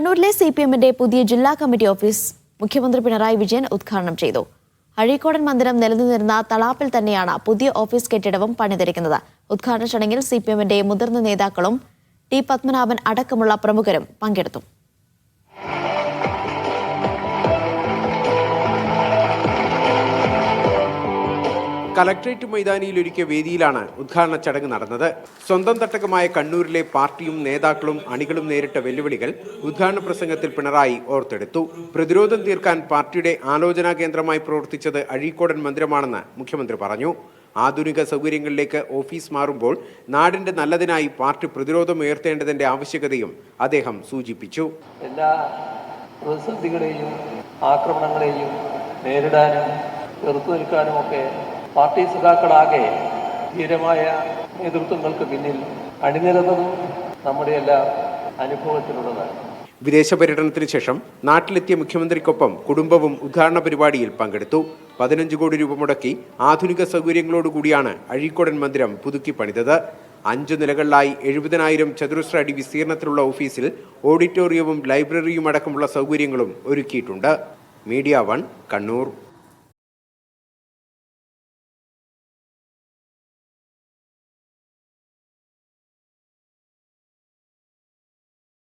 കണ്ണൂരിലെ C P എമ്മിന്റെ പുതിയ ജില്ലാ കമ്മിറ്റി ഓഫീസ് മുഖ്യമന്ത്രി പിണറായി വിജയൻ ഉദ്ഘാടനം ചെയ്തു. അഴീക്കോടൻ മന്ദിരം നിലനിന്നിരുന്ന തളാപ്പിൽ തന്നെയാണ് പുതിയ ഓഫീസ് കെട്ടിടവും പണിതിരിക്കുന്നത്. ഉദ്ഘാടന ചടങ്ങിൽ സി പി എമ്മിന്റെ മുതിർന്ന നേതാക്കളും ടി പത്മനാഭൻ അടക്കമുള്ള പ്രമുഖരും പങ്കെടുത്തു. കലക്ട്രേറ്റ് മൈതാനിയിൽ ഒരുക്കിയ വേദിയിലാണ് ഉദ്ഘാടന ചടങ്ങ് നടന്നത്. സ്വന്തം തട്ടകമായ കണ്ണൂരിലെ പാർട്ടിയും നേതാക്കളും അണികളും നേരിട്ട വെല്ലുവിളികൾ ഉദ്ഘാടന പ്രസംഗത്തിൽ പിണറായി ഓർത്തെടുത്തു. പ്രതിരോധം തീർക്കാൻ പാർട്ടിയുടെ ആലോചനാ കേന്ദ്രമായി പ്രവർത്തിച്ചത് അഴീക്കോടൻ മന്ദിരമാണെന്ന് മുഖ്യമന്ത്രി പറഞ്ഞു. ആധുനിക സൗകര്യങ്ങളിലേക്ക് ഓഫീസ് മാറുമ്പോൾ നാടിന്റെ നല്ലതിനായി പാർട്ടി പ്രതിരോധം ഉയർത്തേണ്ടതിന്റെ ആവശ്യകതയും അദ്ദേഹം സൂചിപ്പിച്ചു. എല്ലാ പ്രതിസന്ധികളെയും ആക്രമണങ്ങളെയും നേരിടാനും ചെറുത്തു നിൽക്കാനുമൊക്കെ പാർട്ടി സഖാക്കളാകെ ധീരമായ നേതൃത്വങ്ങൾക്ക് പിന്നിൽ അണിനിരന്നതും നമ്മുടെ എല്ലാ അനുഭവത്തിലുള്ളതാണ്. വിദേശ പര്യടനത്തിന് ശേഷം നാട്ടിലെത്തിയ മുഖ്യമന്ത്രിക്കൊപ്പം കുടുംബവും ഉദ്ഘാടന പരിപാടിയിൽ പങ്കെടുത്തു. പതിനഞ്ച് കോടി രൂപ മുടക്കി ആധുനിക സൗകര്യങ്ങളോടുകൂടിയാണ് അഴീക്കോടൻ മന്ദിരം പുതുക്കി പണിതത്. അഞ്ചു നിലകളിലായി എഴുപതിനായിരം ചതുരശ്ര അടി വിസ്തീർണത്തിലുള്ള ഓഫീസിൽ ഓഡിറ്റോറിയവും ലൈബ്രറിയും അടക്കമുള്ള സൗകര്യങ്ങളും ഒരുക്കിയിട്ടുണ്ട്. Media one Kannur.